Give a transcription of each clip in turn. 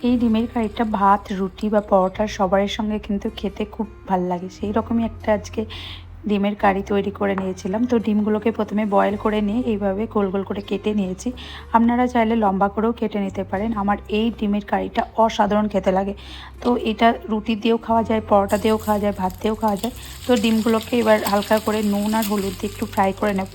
এই ডিমের কারিটা ভাত, রুটি বা পরোটা সবার সঙ্গে কিন্তু খেতে খুব ভালো লাগে। সেই রকমই একটা আজকে ডিমের কারি তৈরি করে নিয়েছিলাম। তো ডিমগুলোকে প্রথমে বয়েল করে নিয়ে এইভাবে গোল গোল করে কেটে নিয়েছি। আপনারা চাইলে লম্বা করেও কেটে নিতে পারেন। আমার এই ডিমের কারিটা অসাধারণ খেতে লাগে। তো এটা রুটি দিয়েও খাওয়া যায়, পরোটা দিয়েও খাওয়া যায়, ভাত দিয়েও খাওয়া যায়। তো ডিমগুলোকে এবার হালকা করে নুন আর হলুদ দিয়ে একটু ফ্রাই করে নেব।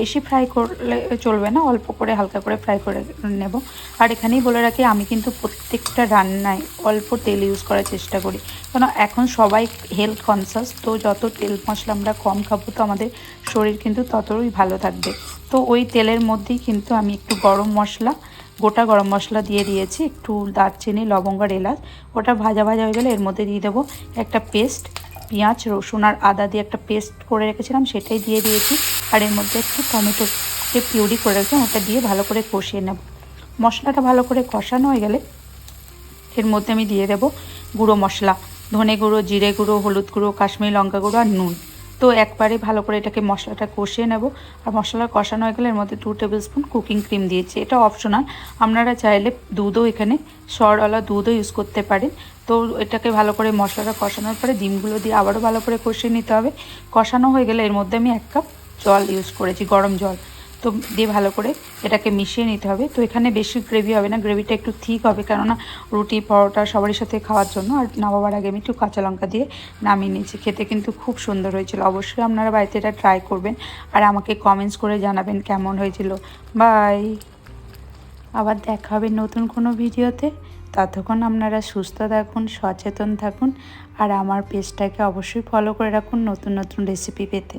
বেশি ফ্রাই করলে চলবে না, অল্প করে হালকা করে ফ্রাই করে নেব। আর এখানেই বলে রাখি, আমি কিন্তু প্রত্যেকটা রান্নায় অল্প তেল ইউজ করার চেষ্টা করি। কারণ এখন সবাই হেলথ কনসাস তো যত তেল মশলা আমরা কম খাব, তো আমাদের শরীর কিন্তু ততই ভালো থাকবে। তো ওই তেলের মধ্যেই কিন্তু আমি একটু গরম মশলা, গোটা গরম মশলা দিয়ে দিয়েছি, একটু দারচিনি, লবঙ্গ এলাচ। ওটা ভাজা ভাজা হয়ে গেলে এর মধ্যে দিয়ে দেবো একটা পেস্ট পেঁয়াজ, রসুন আর আদা দিয়ে একটা পেস্ট করে রেখেছিলাম, সেটাই দিয়ে দিয়েছি। আর এর মধ্যে একটু টমেটোকে পিউরি করে রেখেছিলাম, ওটা দিয়ে ভালো করে কষিয়ে নেব। মশলাটা ভালো করে কষানো হয়ে গেলে এর মধ্যে আমি দিয়ে দেবো গুঁড়ো মশলা। ধনে গুঁড়ো, জিরে গুঁড়ো, হলুদ গুঁড়ো, কাশ্মীরি লঙ্কা গুঁড়ো আর নুন। তো একবারে ভালো করে এটাকে মশলাটা কষিয়ে নেব। আর মশলা কষানো হয়ে গেলে এর মধ্যে two tablespoon cooking cream দিয়েছি। এটা অপশনাল আপনারা চাইলে দুধও এখানে সরওয়ালা দুধও ইউজ করতে পারেন। তো এটাকে ভালো করে মশলাটা কষানোর পরে ডিমগুলো দিয়ে আবারও ভালো করে কষিয়ে নিতে হবে। কষানো হয়ে গেলে এর মধ্যে আমি এক কাপ জল ইউজ করেছি, গরম জল। তো দিয়ে ভালো করে এটাকে মিশিয়ে নিতে হবে। তো এখানে বেশি গ্রেভি হবে না গ্রেভিটা একটু ঠিক হবে কেননা রুটি, পরোটা সবারই সাথে খাওয়ার জন্য আর নামাবার আগে আমি একটু কাঁচা লঙ্কা দিয়ে নামিয়ে নিয়েছি। খেতে কিন্তু খুব সুন্দর হয়েছিল। অবশ্যই আপনারা বাড়িতে এটা ট্রাই করবেন আর আমাকে কমেন্টস করে জানাবেন কেমন হয়েছিল। বাই আবার দেখা হবে নতুন কোনো ভিডিওতে। ততক্ষণ আপনারা সুস্থ থাকুন, সচেতন থাকুন আর আমার পেজটাকে অবশ্যই ফলো করে রাখুন নতুন নতুন রেসিপি পেতে।